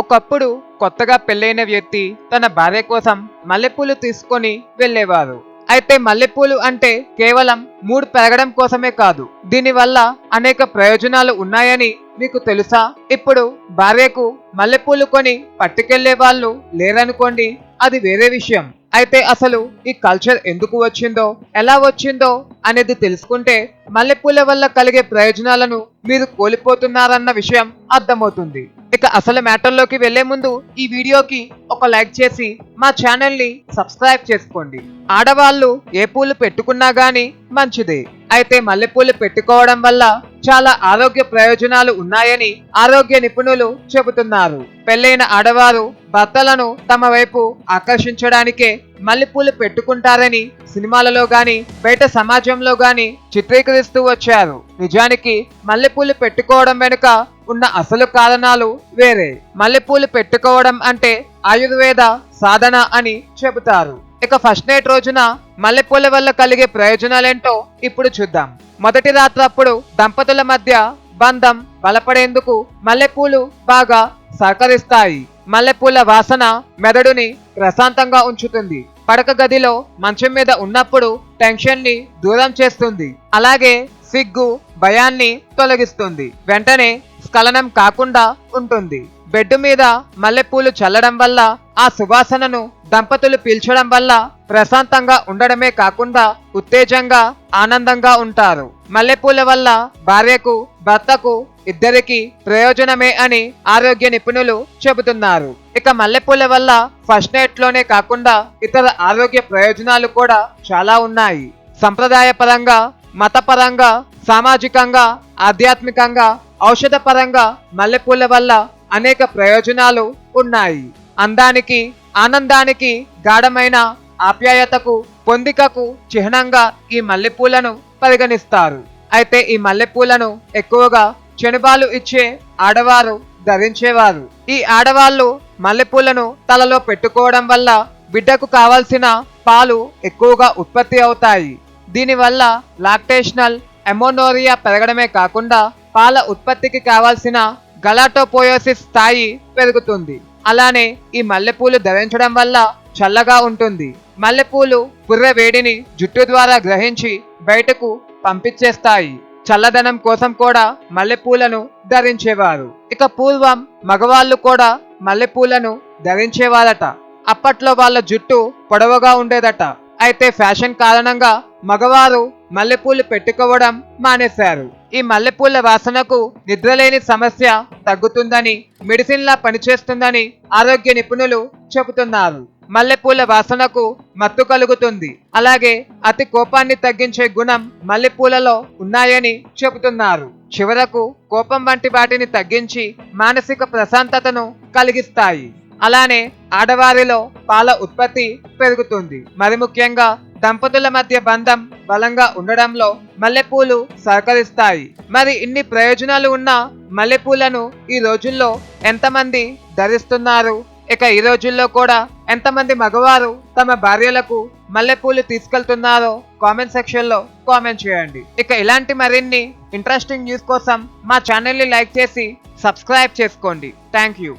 ఒకప్పుడు కొత్తగా పెళ్ళైన వ్యక్తి తన భార్య కోసం మల్లెపూలు తీసుకొని వెళ్ళేవారు. అయితే మల్లెపూలు అంటే కేవలం మూడు పెరగడం కోసమే కాదు దీనివల్ల అనేక ప్రయోజనాలు ఉన్నాయని మీకు తెలుసా? ఇప్పుడు భార్యకు మల్లెపూలు కొని పట్టుకెళ్ళే వాళ్ళు లేరనుకోండి అది వేరే విషయం. అయితే అసలు ఈ కల్చర్ ఎందుకు వచ్చిందో ఎలా వచ్చిందో అనేది తెలుసుకుంటే మల్లెపూల వల్ల కలిగే ప్రయోజనాలను మీరు కోల్పోతున్నారన్న విషయం అర్థమవుతుంది. ఇక అసలు మ్యాటర్లోకి వెళ్ళే ముందు ఈ వీడియోకి ఒక లైక్ చేసి మా ఛానల్ని సబ్స్క్రైబ్ చేసుకోండి. ఆడవాళ్ళు ఏ పూలు పెట్టుకున్నా గానీ మంచిదే. అయితే మల్లెపూలు పెట్టుకోవడం వల్ల చాలా ఆరోగ్య ప్రయోజనాలు ఉన్నాయని ఆరోగ్య నిపుణులు చెబుతున్నారు. పెళ్ళైన ఆడవారు భర్తలను తమ వైపు ఆకర్షించడానికే మల్లెపూలు పెట్టుకుంటారని సినిమాలలో గాని బయట సమాజంలో గాని చిత్రీకరిస్తూ వచ్చారు. నిజానికి మల్లెపూలు పెట్టుకోవడం వెనుక ఉన్న అసలు కారణాలు వేరే. మల్లెపూలు పెట్టుకోవడం అంటే ఆయుర్వేద సాధన అని చెబుతారు. ఇక ఫస్ట్ నైట్ రోజున మల్లెపూల వల్ల కలిగే ప్రయోజనాలేంటో ఇప్పుడు చూద్దాం. మొదటి రాత్రి అప్పుడు దంపతుల మధ్య బంధం బలపడేందుకు మల్లెపూలు బాగా సహకరిస్తాయి. మల్లెపూల వాసన మెదడుని ప్రశాంతంగా ఉంచుతుంది. పడక గదిలో మంచం మీద ఉన్నప్పుడు టెన్షన్ని దూరం చేస్తుంది. అలాగే సిగ్గు భయాన్ని తొలగిస్తుంది. వెంటనే స్ఖలనం కాకుండా ఉంటుంది. బెడ్ మీద మల్లెపూలు చల్లడం వల్ల ఆ సువాసనను దంపతులు పీల్చడం వల్ల ప్రశాంతంగా ఉండడమే కాకుండా ఉత్తేజంగా ఆనందంగా ఉంటారు. మల్లెపూల వల్ల భార్యకు భర్తకు ఇద్దరికి ప్రయోజనమే అని ఆరోగ్య నిపుణులు చెబుతున్నారు. ఇక మల్లెపూల వల్ల ఫస్ట్ నైట్లోనే కాకుండా ఇతర ఆరోగ్య ప్రయోజనాలు కూడా చాలా ఉన్నాయి. సంప్రదాయపరంగా మతపరంగా సామాజికంగా ఆధ్యాత్మికంగా ఔషధపరంగా మల్లెపూల వల్ల అనేక ప్రయోజనాలు ఉన్నాయి. అందానికి ఆనందానికి గాఢమైన ఆప్యాయతకు పొందికకు చిహ్నంగా ఈ మల్లెపూలను పరిగణిస్తారు. అయితే ఈ మల్లెపూలను ఎక్కువగా చెనుబాలు ఇచ్చే ఆడవారు ధరించేవారు. ఈ ఆడవాళ్ళు మల్లెపూలను తలలో పెట్టుకోవడం వల్ల బిడ్డకు కావాల్సిన పాలు ఎక్కువగా ఉత్పత్తి అవుతాయి. దీనివల్ల లాక్టేషనల్ ఎమోనోరియా పెరగడమే కాకుండా పాల ఉత్పత్తికి కావాల్సిన గలాటోపోయోసిస్ స్థాయి పెరుగుతుంది. అలానే ఈ మల్లెపూలు ధరించడం వల్ల చల్లగా ఉంటుంది. మల్లెపూలు పుర్ర వేడిని జుట్టు ద్వారా గ్రహించి బయటకు పంపించేస్తాయి. చల్లదనం కోసం కూడా మల్లెపూలను ధరించేవారు. ఇక పూర్వం మగవాళ్ళు కూడా మల్లెపూలను ధరించేవారట. అప్పట్లో వాళ్ళ జుట్టు పొడవుగా ఉండేదట. అయితే ఫ్యాషన్ కారణంగా మగవారు మల్లెపూలు పెట్టుకోవడం మానేశారు. ఈ మల్లెపూల వాసనకు నిద్రలేని సమస్య తగ్గుతుందని మెడిసిన్లా పనిచేస్తుందని ఆరోగ్య నిపుణులు చెబుతున్నారు. మల్లెపూల వాసనకు మత్తు కలుగుతుంది. అలాగే అతి కోపాన్ని తగ్గించే గుణం మల్లెపూలలో ఉన్నాయని చెబుతున్నారు. చివరకు కోపం వంటి వాటిని తగ్గించి మానసిక ప్రశాంతతను కలిగిస్తాయి. అలానే ఆడవారిలో పాల ఉత్పత్తి పెరుగుతుంది. మరి ముఖ్యంగా దంపతుల మధ్య బంధం బలంగా ఉండడంలో మల్లెపూలు సహకరిస్తాయి. మరి ఇన్ని ప్రయోజనాలు ఉన్న మల్లెపూలను ఈ రోజుల్లో ఎంతమంది ధరిస్తున్నారు? ఇక ఈ రోజుల్లో కూడా ఎంతమంది మగవారు తమ భార్యలకు మల్లెపూలు తీసుకెళ్తున్నారో కామెంట్ సెక్షన్లో కామెంట్ చేయండి. ఇక ఇలాంటి మరిన్ని ఇంట్రెస్టింగ్ న్యూస్ కోసం మా ఛానల్ని లైక్ చేసి సబ్స్క్రైబ్ చేసుకోండి. Thank you.